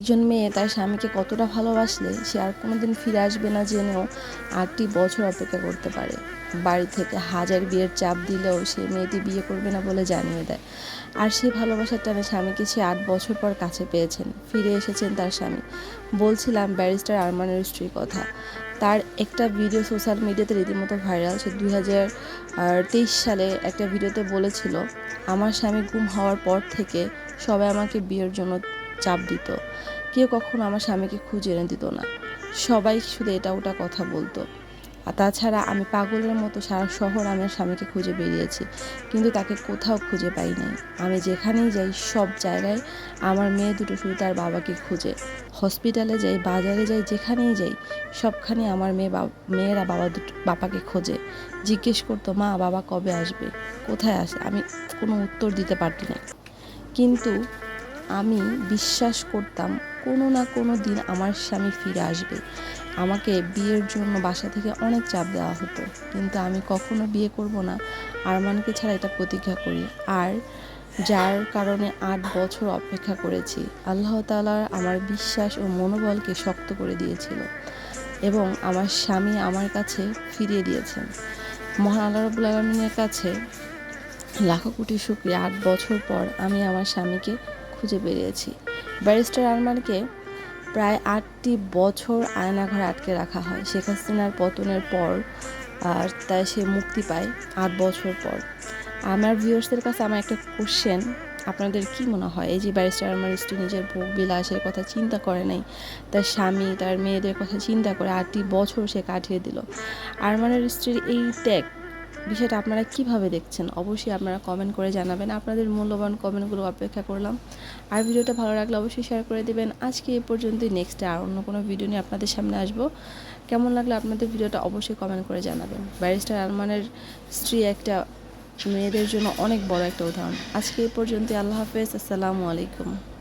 একজন মেয়ে, তার স্বামীকে কতটা ভালোবাসলে সে আর কোনোদিন ফিরে আসবে না জেনেও আটটি বছর অপেক্ষা করতে পারে। বাড়ি থেকে হাজার বিয়ের চাপ দিলেও সে মেয়েটি বিয়ে করবে না বলে জানিয়ে দেয়। আর সেই ভালোবাসার টানে স্বামীকে সে আট বছর পর কাছে পেয়েছেন। ফিরে এসেছেন তার স্বামী। বলছিলাম, ব্যারিস্টার আরমানের স্ত্রীর কথা। তার একটা ভিডিও সোশ্যাল মিডিয়াতে রীতিমতো ভাইরাল। সে দুই হাজার তেইশ সালে একটা ভিডিওতে বলেছিল, আমার স্বামী গুম হওয়ার পর থেকে সবাই আমাকে বিয়ের জন্য চাপ দিত। কেউ কখনো আমার স্বামীকে খুঁজে এনে দিত না। সবাই শুধু এটা ওটা কথা বলতো। আর তাছাড়া আমি পাগলের মতো সারা শহর আমার স্বামীকে খুঁজে বেরিয়েছি। কিন্তু তাকে কোথাও খুঁজে পাই নাই আমি যেখানেই যাই, সব জায়গায় আমার মেয়ে দুটো শুধু তার বাবাকে খুঁজে। হসপিটালে যাই, বাজারে যাই, যেখানেই যাই, সবখানে আমার মেয়ে মেয়েরা বাবা দুটো, বাবাকে খোঁজে। জিজ্ঞেস করতো, মা, বাবা কবে আসবে? কোথায় আসে? আমি কোনো উত্তর দিতে পারতি না। কিন্তু আমি বিশ্বাস করতাম কোনো না কোনো দিন আমার স্বামী ফিরে আসবে। আমাকে বিয়ের জন্য বাসা থেকে অনেক চাপ দেওয়া হতো। কিন্তু আমি কখনো বিয়ে করব না। আরমানকে ছাড়া এটা প্রতিজ্ঞা করি। আর যার কারণে আট বছর অপেক্ষা করেছি। আল্লাহ তালার আমার বিশ্বাস ও মনোবলকে শক্ত করে দিয়েছিল এবং আমার স্বামী আমার কাছে ফিরিয়ে দিয়েছেন। মহান আল্লাহ রবুল আলমিনের কাছে লাখো কোটি শুক্রিয়া। আট বছর পর আমি আমার স্বামীকে খুঁজে বেরিয়েছি। ব্যারিস্টার আরমানকে প্রায় আটটি বছর আয়নাঘরে আটকে রাখা হয়। শেখ হাসিনার পতনের পর আর তাই সে মুক্তি পায় আট বছর পর। আমার ভিউয়ার্সদের কাছে আমার একটা কোশ্চেন আপনাদের কি মনে হয়? এই যে ব্যারিস্টার আমার স্ত্রী নিজের ভোগ বিলাসের কথা চিন্তা করে নাই, তার স্বামী, তার মেয়েদের কথা চিন্তা করে আটটি বছর সে কাটিয়ে দিল। আরমানের স্ত্রীর এই ত্যাগ বিষয়টা আপনারা কীভাবে দেখছেন? অবশ্যই আপনারা কমেন্ট করে জানাবেন। আপনাদের মূল্যবান কমেন্টগুলো অপেক্ষা করলাম। আর ভিডিওটা ভালো লাগলে অবশ্যই শেয়ার করে দেবেন। আজকে এই পর্যন্তই। নেক্সটে আর অন্য কোনো ভিডিও নিয়ে আপনাদের সামনে আসব। কেমন লাগল আপনাদের ভিডিওটা অবশ্যই কমেন্ট করে জানাবেন। ব্যারিস্টার আরমানের স্ত্রী একটা মেয়েদের জন্য অনেক বড় একটা উদাহরণ। আজকে এই পর্যন্তই। আল্লাহ হাফেজ। আসসালামু আলাইকুম।